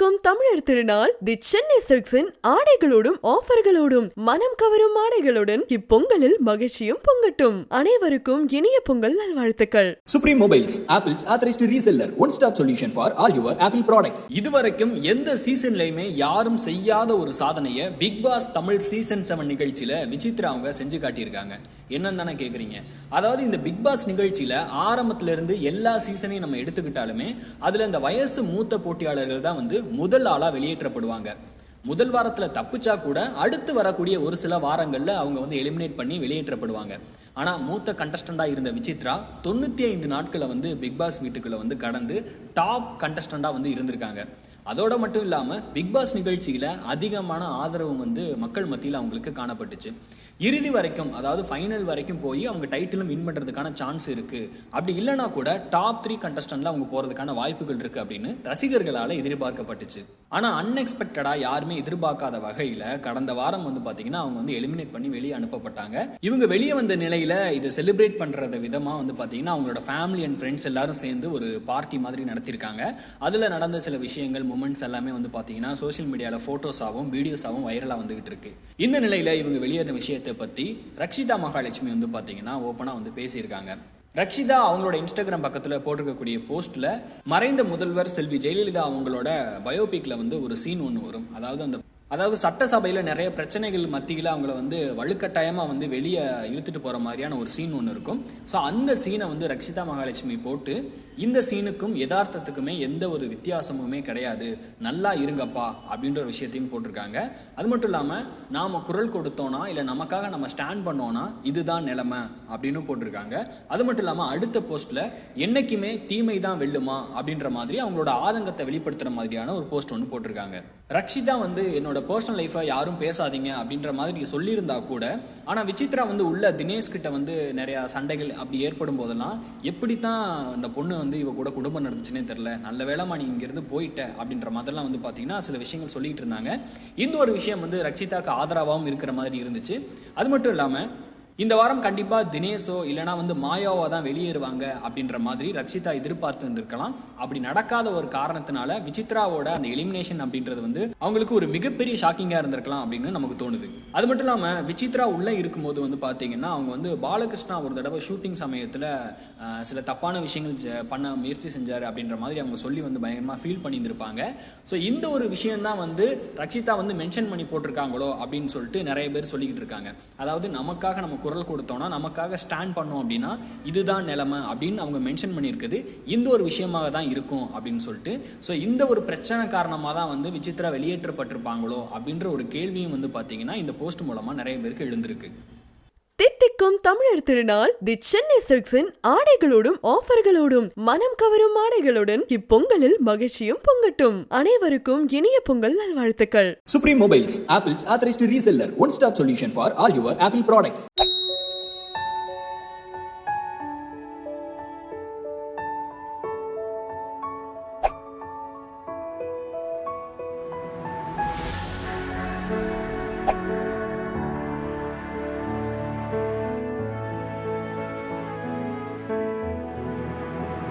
தித்திக்கும் தமிழர் திருநாள். தி சென்னை சில்க்ஸின் ஆடைகளோடும் ஆஃபர்களோடும் மனம் கவரும் ஆடைகளுடன் இப்பொங்கலில் மகிழ்ச்சியும் பொங்கட்டும். அனைவருக்கும் இனிய பொங்கல் நல்வாழ்த்துக்கள். Supreme Mobiles, Apple's authorized reseller, one-stop solution for all your Apple products. இதுவரைக்கும் எந்த சீசன்லயுமே யாரும் செய்யாத ஒரு சாதனையை Bigg Boss Tamil season seven நிகழ்ச்சியில விசித்ரா அவங்க செஞ்சு காட்டியிருக்காங்க. என்னன்னு தானே கேக்குறீங்க? அதாவது இந்த பிக் பாஸ் நிகழ்ச்சியில ஆரம்பத்துல இருந்து எல்லா சீசனையும் நம்ம எடுத்துக்கிட்டாலுமே அதுல இந்த வயசு மூத்த போட்டியாளர்கள் தான் வந்து முதல் ஆளாக வெளியேற்றப்படுவாங்க. முதல் வாரத்தில் தப்பிச்சா கூட அடுத்து வரக்கூடிய ஒரு சில வாரங்களில் அவங்க வந்து எலிமினேட் பண்ணி வெளியேற்றப்படுவாங்க. ஆனால் மூத்த கண்டஸ்டண்டாக இருந்த விசித்ரா தொண்ணூற்றி ஐந்து நாட்களை வந்து பிக் பாஸ் வீட்டுக்குள்ளே வந்து கடந்து டாப் கண்டஸ்டண்டாக வந்து இருந்திருக்காங்க. அதோட மட்டும் இல்லாமல் பிக் பாஸ் நிகழ்ச்சியில் அதிகமான ஆதரவு வந்து மக்கள் மத்தியில் அவங்களுக்கு காணப்பட்டுச்சு. இறுதி வரைக்கும் அதாவது ஃபைனல் வரைக்கும் போய் அவங்க டைட்டிலும் வின் பண்ணுறதுக்கான சான்ஸ் இருக்குது அப்படி இல்லைனா கூட டாப் த்ரீ கண்டஸ்டன்ட்ல அவங்க போகிறதுக்கான வாய்ப்புகள் இருக்குது அப்படின்னு ரசிகர்களால் எதிர்பார்க்கப்பட்டுச்சு. ஆனால் அன்எக்ஸ்பெக்டடாக யாருமே எதிர்பார்க்காத வகையில் கடந்த வாரம் வந்து பார்த்தீங்கன்னா அவங்க வந்து எலிமினேட் பண்ணி வெளியே அனுப்பப்பட்டாங்க. இவங்க வெளியே வந்த நிலையில் இதை செலிப்ரேட் பண்ணுறத விதமாக வந்து பார்த்தீங்கன்னா அவங்களோட ஃபேமிலி அண்ட் ஃப்ரெண்ட்ஸ் எல்லாரும் சேர்ந்து ஒரு பார்ட்டி மாதிரி நடத்தியிருக்காங்க. அதில் நடந்த சில விஷயங்கள் மூமெண்ட்ஸ் எல்லாமே வந்து பார்த்தீங்கன்னா சோஷியல் மீடியாவில் ஃபோட்டோஸாகவும் வீடியோஸாகவும் வைரலாக வந்துகிட்டு இருக்கு. இந்த நிலையில் இவங்க வெளியேறின விஷயத்தை பற்றி ரக்ஷிதா மகாலட்சுமி வந்து பார்த்தீங்கன்னா ஓப்பனாக வந்து பேசியிருக்காங்க. ரக்ஷிதா அவங்களோட இன்ஸ்டாகிராம் பக்கத்தில் போட்டிருக்கக்கூடிய போஸ்ட்டில் மறைந்த முதல்வர் செல்வி ஜெயலலிதா அவங்களோட பயோபிக்ல வந்து ஒரு சீன் ஒன்று வரும். அதாவது அந்த அதாவது சட்டசபையில் நிறைய பிரச்சனைகள் மத்தியில் அவங்கள வந்து வலுக்கட்டாயமாக வந்து வெளியே இழுத்துட்டு போகிற மாதிரியான ஒரு சீன் ஒன்று இருக்கும். ஸோ அந்த சீனை வந்து ரக்ஷிதா மகாலட்சுமி போட்டு இந்த சீனுக்கும் யதார்த்தத்துக்குமே எந்த ஒரு வித்தியாசமுமே கிடையாது. நல்லா இருங்கப்பா அப்படின்ற ஒரு விஷயத்தையும் போட்டிருக்காங்க. அது மட்டும் இல்லாமல் நாம் குரல் கொடுத்தோன்னா இல்லை நமக்காக நம்ம ஸ்டாண்ட் பண்ணோன்னா இதுதான் நிலைமை அப்படின்னு போட்டிருக்காங்க. அது மட்டும் இல்லாமல் அடுத்த போஸ்ட்டில் என்னைக்குமே தீமை தான் வெல்லுமா அப்படின்ற மாதிரி அவங்களோட ஆதங்கத்தை வெளிப்படுத்துகிற மாதிரியான ஒரு போஸ்ட் ஒன்று போட்டிருக்காங்க. ரக்ஷிதா வந்து என்னோட பர்சனல் லைஃபை யாரும் பேசாதீங்க அப்படின்ற மாதிரி சொல்லியிருந்தா கூட ஆனால் விசித்ரா வந்து உள்ள தினேஷ் கிட்ட வந்து நிறையா சண்டைகள் அப்படி ஏற்படும் போதெல்லாம் எப்படி தான் இந்த பொண்ணு வந்து இவ கூட குடும்பம் நடந்துச்சுன்னே தெரில நல்ல வேலைமா நீ இங்கேருந்து போயிட்ட அப்படின்ற மாதிரிலாம் வந்து பார்த்தீங்கன்னா சில விஷயங்கள் சொல்லிகிட்டு இருந்தாங்க. இந்த ஒரு விஷயம் வந்து ரக்ஷிதாக்கு ஆதரவாகவும் இருக்கிற மாதிரி இருந்துச்சு. அது மட்டும் இல்லாமல் இந்த வாரம் கண்டிப்பா தினேஷோ இல்லைனா வந்து மாயாவா தான் வெளியேறுவாங்க அப்படின்ற மாதிரி ரக்ஷிதா எதிர்பார்த்து இருந்திருக்கலாம். அப்படி நடக்காத ஒரு காரணத்தினால விசித்ராவோட அந்த எலிமினேஷன் அப்படின்றது வந்து அவங்களுக்கு ஒரு மிகப்பெரிய ஷாக்கிங்கா இருந்திருக்கலாம் அப்படின்னு நமக்கு தோணுது. அது மட்டும் இல்லாம விசித்ரா உள்ள இருக்கும்போது வந்து பாத்தீங்கன்னா அவங்க வந்து பாலகிருஷ்ணா ஒரு தடவை ஷூட்டிங் சமயத்துல சில தப்பான விஷயங்கள் ஜ- பண்ண முயற்சி செஞ்சாரு அப்படின்ற மாதிரி அவங்க சொல்லி வந்து பயங்கரமா ஃபீல் பண்ணியிருந்திருப்பாங்க. ஸோ இந்த ஒரு விஷயம்தான் வந்து ரக்ஷிதா வந்து மென்ஷன் பண்ணி போட்டிருக்காங்களோ அப்படின்னு சொல்லிட்டு நிறைய பேர் சொல்லிக்கிட்டு இருக்காங்க. அதாவது நமக்காக நமக்கு குரல் கொடுத்தோம்னா நமக்காக ஸ்டாண்ட் பண்ணோம் அப்படின்னா இதுதான் நிலைமை அப்படின்னு அவங்க மென்ஷன் பண்ணியிருக்குது. இந்த ஒரு விஷயமாக தான் இருக்கும் அப்படின்னு சொல்லிட்டு. ஸோ இந்த ஒரு பிரச்சனை காரணமாக தான் வந்து விசித்ரா வெளியேற்றப்பட்டிருப்பாங்களோ அப்படின்ற ஒரு கேள்வியும் வந்து பார்த்தீங்கன்னா இந்த போஸ்ட் மூலமாக நிறைய பேருக்கு எழுந்திருக்கு. தித்திக்கும் தமிழர் திருநாள் தி சென்னை சில்க்ஸின் ஆடைகளோடும் ஆஃபர்களோடும் மனம் கவரும் ஆடைகளுடன் இப்பொங்கலில் மகிழ்ச்சியும் பொங்கட்டும். அனைவருக்கும் இனிய பொங்கல் நல்வாழ்த்துக்கள். Supreme Mobiles, Apple's authorized reseller, one-stop solution for all your Apple products.